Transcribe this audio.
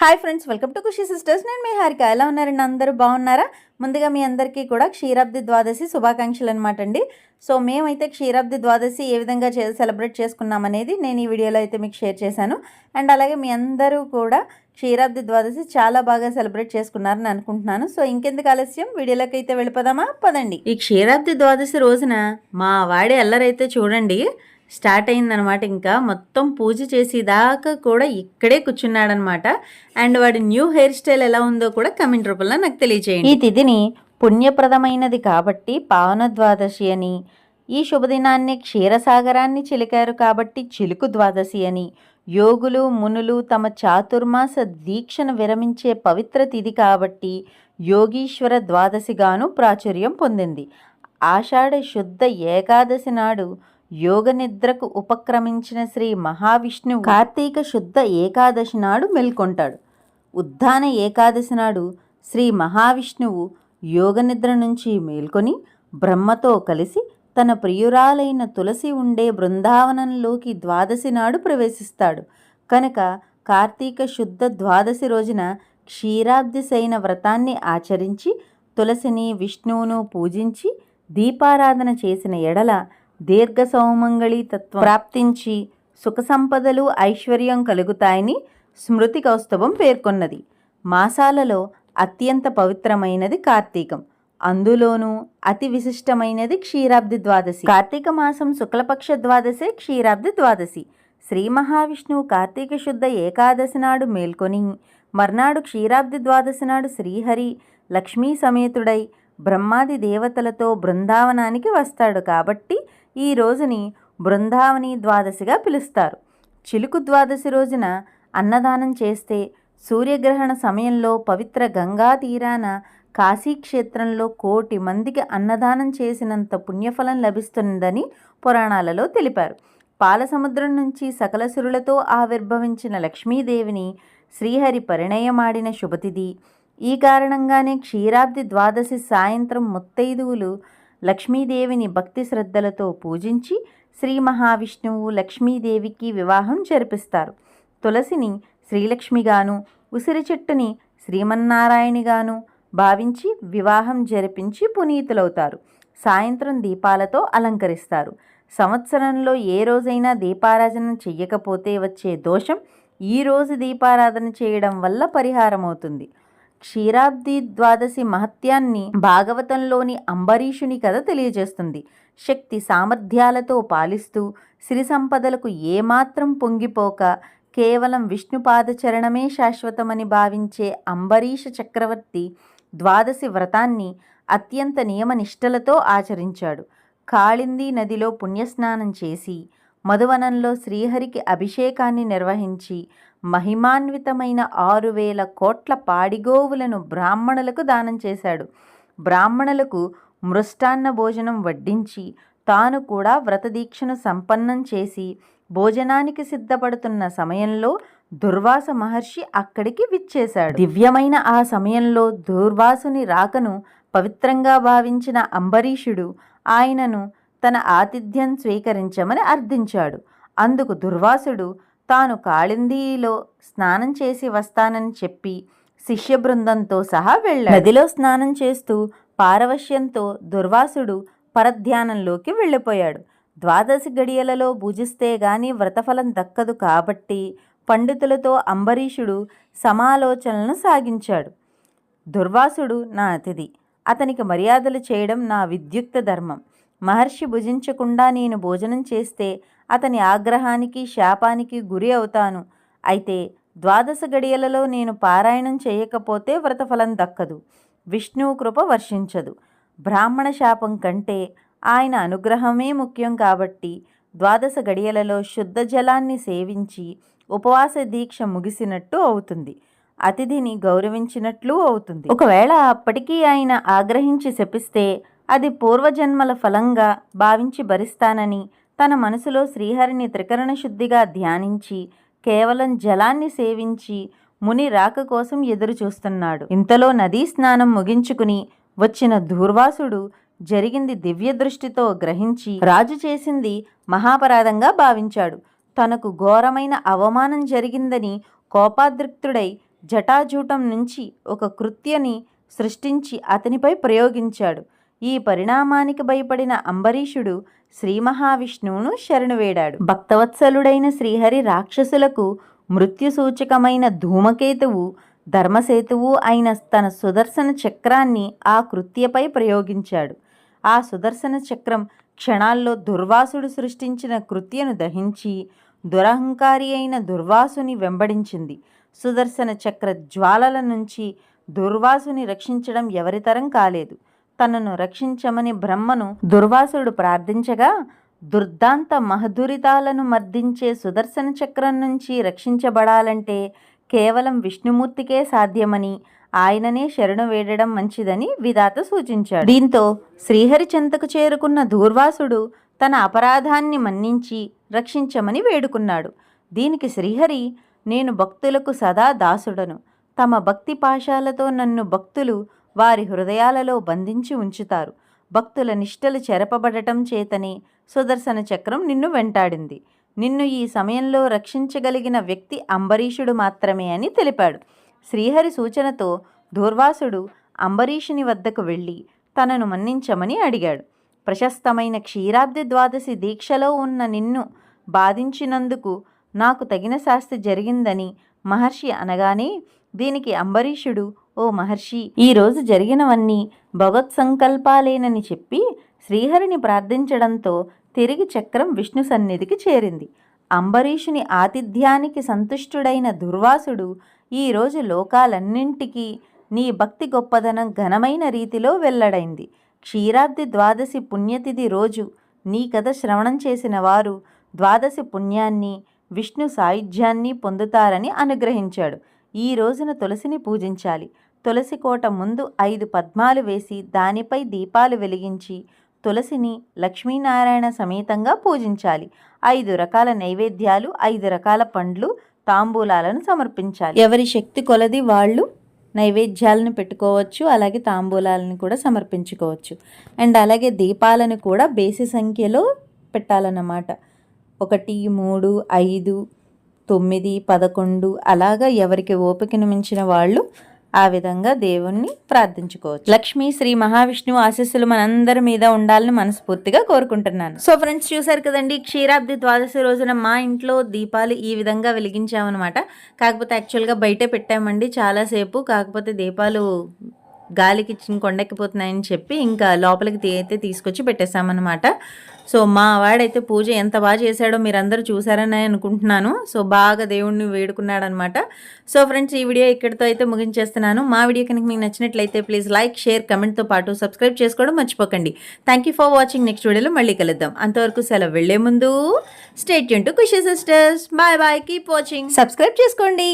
Hi friends welcome to Khushi sisters నేను మీ హారిక. ఎలా ఉన్నారండి? అందరూ బాగున్నారా? ముందుగా మీ అందరికీ కూడా క్షీరాబ్ది ద్వాదశి శుభాకాంక్షలు అనమాట అండి. సో మేమైతే క్షీరాబ్ది ద్వాదశి ఏ విధంగా చే సెలబ్రేట్ చేసుకున్నాం అనేది నేను ఈ వీడియోలో అయితే మీకు షేర్ చేశాను. అండ్ అలాగే మీ అందరూ కూడా క్షీరాబ్ది ద్వాదశి చాలా బాగా సెలబ్రేట్ చేసుకున్నారని అనుకుంటున్నాను. సో ఇంకెందుకు ఆలస్యం? వీడియోలోకి అయితే వెళ్ళిపోదామా? పదండి. ఈ క్షీరాబ్ది ద్వాదశి రోజున మా వాడి అల్లరైతే చూడండి స్టార్ట్ అయిందనమాట ఇంకా. మొత్తం పూజ చేసేదాకా కూడా ఇక్కడే కూర్చున్నాడనమాట. అండ్ వాడి న్యూ హెయిర్ స్టైల్ ఎలా ఉందో కూడా కమెంట్ రూపంలో నాకు తెలియజేయండి ఈ తిథిని పుణ్యప్రదమైనది కాబట్టి పావన ద్వాదశి అని ఈ శుభదినాన్ని క్షీరసాగరాన్ని చిలికారు కాబట్టి చిలుకు ద్వాదశి అని యోగులు మునులు తమ చాతుర్మాస దీక్షను విరమించే పవిత్ర తిథి కాబట్టి యోగీశ్వర ద్వాదశిగాను ప్రాచుర్యం పొందింది. ఆషాఢ శుద్ధ ఏకాదశి నాడు యోగ నిద్రకు ఉపక్రమించిన శ్రీ మహావిష్ణువు కార్తీక శుద్ధ ఏకాదశి నాడు మేల్కొంటాడు. ఉద్దాన ఏకాదశి నాడు శ్రీ మహావిష్ణువు యోగ నిద్ర నుంచి మేల్కొని బ్రహ్మతో కలిసి తన ప్రియురాలైన తులసి ఉండే బృందావనంలోకి ద్వాదశి నాడు ప్రవేశిస్తాడు. కనుక కార్తీక శుద్ధ ద్వాదశి రోజున క్షీరాబ్దిశైన వ్రతాన్ని ఆచరించి తులసిని విష్ణువును పూజించి దీపారాధన చేసిన ఎడల దీర్ఘ సౌమంగళి తత్వం ప్రాప్తించి సుఖ సంపదలు ఐశ్వర్యం కలుగుతాయని స్మృతి కౌస్తవం పేర్కొన్నది. మాసాలలో అత్యంత పవిత్రమైనది కార్తీకం. అందులోనూ అతి విశిష్టమైనది క్షీరాబ్ది ద్వాదశి. కార్తీక మాసం శుక్లపక్ష ద్వాదశే క్షీరాబ్ది ద్వాదశి. శ్రీ మహావిష్ణువు కార్తీక శుద్ధ ఏకాదశి నాడు మేల్కొని మర్నాడు క్షీరాబ్ది ద్వాదశి నాడు శ్రీహరి లక్ష్మీ సమేతుడై బ్రహ్మాది దేవతలతో బృందావనానికి వస్తాడు కాబట్టి ఈ రోజుని బృందావని ద్వాదశిగా పిలుస్తారు. చిలుకు ద్వాదశి రోజున అన్నదానం చేస్తే సూర్యగ్రహణ సమయంలో పవిత్ర గంగా తీరాన కాశీక్షేత్రంలో కోటి మందికి అన్నదానం చేసినంత పుణ్యఫలం లభిస్తుందని పురాణాలలో తెలిపారు. పాలసముద్రం నుంచి సకలసురులతో ఆవిర్భవించిన లక్ష్మీదేవిని శ్రీహరి పరిణయమాడిన శుభతిథి. ఈ కారణంగానే క్షీరాబ్ది ద్వాదశి సాయంత్రం ముత్తైదువులు లక్ష్మీదేవిని భక్తి శ్రద్ధలతో పూజించి శ్రీ మహావిష్ణువు లక్ష్మీదేవికి వివాహం జరిపిస్తారు. తులసిని శ్రీలక్ష్మిగాను ఉసిరి చెట్టుని శ్రీమన్నారాయణిగాను భావించి వివాహం జరిపించి పునీతులవుతారు. సాయంత్రం దీపాలతో అలంకరిస్తారు. సంవత్సరంలో ఏ రోజైనా దీపారాధన చెయ్యకపోతే వచ్చే దోషం ఈ రోజు దీపారాధన చేయడం వల్ల పరిహారమవుతుంది. క్షీరాబ్ది ద్వాదశి మహత్యాన్ని భాగవతంలోని అంబరీషుని కథ తెలియజేస్తుంది. శక్తి సామర్థ్యాలతో పాలిస్తూ సిరి సంపదలకు ఏమాత్రం పొంగిపోక కేవలం విష్ణుపాదచరణమే శాశ్వతమని భావించే అంబరీష చక్రవర్తి ద్వాదశి వ్రతాన్ని అత్యంత నియమనిష్టలతో ఆచరించాడు. కాళింది నదిలో పుణ్యస్నానం చేసి మధువనంలో శ్రీహరికి అభిషేకాన్ని నిర్వహించి మహిమాన్వితమైన ఆరు వేల కోట్ల పాడిగోవులను బ్రాహ్మణులకు దానం చేశాడు. బ్రాహ్మణులకు మృష్టాన్న భోజనం వడ్డించి తాను కూడా వ్రతదీక్షను సంపన్నం చేసి భోజనానికి సిద్ధపడుతున్న సమయంలో దుర్వాస మహర్షి అక్కడికి విచ్చేశాడు. దివ్యమైన ఆ సమయంలో దుర్వాసుని రాకను పవిత్రంగా భావించిన అంబరీషుడు ఆయనను తన ఆతిథ్యం స్వీకరించమని అర్థించాడు. అందుకు దుర్వాసుడు తాను కాళిందీలో స్నానం చేసి వస్తానని చెప్పి శిష్య బృందంతో సహా వెళ్ళాడు. నదిలో స్నానం చేస్తూ పారవశ్యంతో దుర్వాసుడు పరధ్యానంలోకి వెళ్ళిపోయాడు. ద్వాదశి గడియలలో భుజిస్తే గాని వ్రతఫలం దక్కదు కాబట్టి పండితులతో అంబరీషుడు సమాలోచనలను సాగించాడు. దుర్వాసుడు నా అతిథి అతనికి మర్యాదలు చేయడం నా విద్యుక్త ధర్మం. మహర్షి భుజించకుండా నేను భోజనం చేస్తే అతని ఆగ్రహానికి శాపానికి గురి అవుతాను. అయితే ద్వాదశ గడియలలో నేను పారాయణం చేయకపోతే వ్రతఫలం దక్కదు. విష్ణువు కృప వర్షించదు. బ్రాహ్మణ శాపం కంటే ఆయన అనుగ్రహమే ముఖ్యం కాబట్టి ద్వాదశ గడియలలో శుద్ధ జలాన్ని సేవించి ఉపవాస దీక్ష ముగిసినట్టు అవుతుంది. అతిథిని గౌరవించినట్లు అవుతుంది. ఒకవేళ అప్పటికీ ఆయన ఆగ్రహించి శపిస్తే అది పూర్వజన్మల ఫలంగా భావించి భరిస్తానని తన మనసులో శ్రీహరిని త్రికరణ శుద్ధిగా ధ్యానించి కేవలం జలాన్ని సేవించి ముని రాక కోసం ఎదురు చూస్తున్నాడు. ఇంతలో నదీ స్నానం ముగించుకుని వచ్చిన దూర్వాసుడు జరిగింది దివ్య దృష్టితో గ్రహించి రాజు చేసింది మహాపరాధంగా భావించాడు. తనకు ఘోరమైన అవమానం జరిగిందని కోపాదృక్తుడై జటాజూటం నుంచి ఒక కృత్యని సృష్టించి అతనిపై ప్రయోగించాడు. ఈ పరిణామానికి భయపడిన అంబరీషుడు శ్రీ మహావిష్ణువును శరణు వేడాడు. భక్తవత్సలుడైన శ్రీహరి రాక్షసులకు మృత్యు సూచకమైన ధూమకేతువు ధర్మసేతువు అయిన తన సుదర్శన చక్రాన్ని ఆ కృత్యపై ప్రయోగించాడు. ఆ సుదర్శన చక్రం క్షణాల్లో దుర్వాసుడు సృష్టించిన కృత్యను దహించి దురహంకారి అయిన దుర్వాసుని వెంబడించింది. సుదర్శన చక్ర జ్వాలల నుంచి దుర్వాసుని రక్షించడం ఎవరితరం కాలేదు. తనను రక్షించమని బ్రహ్మను దుర్వాసుడు ప్రార్థించగా దుర్దాంత మహదురితాలను మర్దించే సుదర్శన చక్రం నుంచి రక్షించబడాలంటే కేవలం విష్ణుమూర్తికే సాధ్యమని ఆయననే శరణు వేడడం మంచిదని విధాత సూచించాడు. దీంతో శ్రీహరిచంతకు చేరుకున్న దూర్వాసుడు తన అపరాధాన్ని మన్నించి రక్షించమని వేడుకున్నాడు. దీనికి శ్రీహరి నేను భక్తులకు సదా దాసుడను. తమ భక్తి పాశాలతో నన్ను భక్తులు వారి హృదయాలలో బంధించి ఉంచుతారు. భక్తుల నిష్టలు చెరపబడటం చేతనే సుదర్శన చక్రం నిన్ను వెంటాడింది. నిన్ను ఈ సమయంలో రక్షించగలిగిన వ్యక్తి అంబరీషుడు మాత్రమే అని తెలిపాడు. శ్రీహరి సూచనతో దూర్వాసుడు అంబరీషుని వద్దకు వెళ్ళి తనను మన్నించమని అడిగాడు. ప్రశస్తమైన క్షీరాబ్ది ద్వాదశి దీక్షలో ఉన్న నిన్ను బాధించినందుకు నాకు తగిన శాస్తి జరిగిందని మహర్షి అనగానే దీనికి అంబరీషుడు ఓ మహర్షి ఈరోజు జరిగినవన్నీ భగవత్సంకల్పాలేనని చెప్పి శ్రీహరిని ప్రార్థించడంతో తిరిగి చక్రం విష్ణు సన్నిధికి చేరింది. అంబరీషుని ఆతిథ్యానికి సంతుష్టుడైన దుర్వాసుడు ఈరోజు లోకాలన్నింటికీ నీ భక్తి గొప్పదనం ఘనమైన రీతిలో వెల్లడైంది. క్షీరాబ్ది ద్వాదశి పుణ్యతిథి రోజు నీ కథ శ్రవణం చేసిన వారు ద్వాదశి పుణ్యాన్ని విష్ణు సాయుధ్యాన్ని పొందుతారని అనుగ్రహించాడు. ఈ రోజున తులసిని పూజించాలి. తులసి కోట ముందు ఐదు పద్మాలు వేసి దానిపై దీపాలు వెలిగించి తులసిని లక్ష్మీనారాయణ సమేతంగా పూజించాలి. ఐదు రకాల నైవేద్యాలు ఐదు రకాల పండ్లు తాంబూలాలను సమర్పించాలి. ఎవరి శక్తి కొలది వాళ్ళు నైవేద్యాలను పెట్టుకోవచ్చు అలాగే తాంబూలాలను కూడా సమర్పించుకోవచ్చు. అండ్ అలాగే దీపాలను కూడా బేసి సంఖ్యలో పెట్టాలన్నమాట. ఒకటి మూడు ఐదు తొమ్మిది పదకొండు అలాగా ఎవరికి ఓపికను మించిన వాళ్ళు ఆ విధంగా దేవుణ్ణి ప్రార్థించుకోవచ్చు. లక్ష్మి శ్రీ మహావిష్ణువు ఆశీస్సులు మనందరి మీద ఉండాలని మనస్ఫూర్తిగా కోరుకుంటున్నాను. సో ఫ్రెండ్స్ చూసారు కదండి క్షీరాబ్ది ద్వాదశి రోజున మా ఇంట్లో దీపాలు ఈ విధంగా వెలిగించామన్నమాట. కాకపోతే యాక్చువల్గా బయటే పెట్టామండి చాలాసేపు. కాకపోతే దీపాలు గాలికి చిన్న కొండెక్కిపోతున్నాయని చెప్పి ఇంకా లోపలికి అయితే తీసుకొచ్చి పెట్టేశామన్నమాట. సో మా వాడైతే పూజ ఎంత బాగా చేశాడో మీరందరూ చూసారని అనుకుంటున్నాను. సో బాగా దేవుణ్ణి వేడుకున్నాడనమాట సో ఫ్రెండ్స్ ఈ వీడియో ఇక్కడితో అయితే ముగించేస్తున్నాను. మా వీడియో కనుక మీకు నచ్చినట్లయితే ప్లీజ్ లైక్ షేర్ కమెంట్తో పాటు సబ్స్క్రైబ్ చేసుకోవడం మర్చిపోకండి. Thank you for watching next వీడియోలో మళ్ళీ కలుద్దాం. అంతవరకు సెలవు వెళ్ళే ముందు stay Yoon to Khushi sisters bye bye keep watching subscribe చేసుకోండి.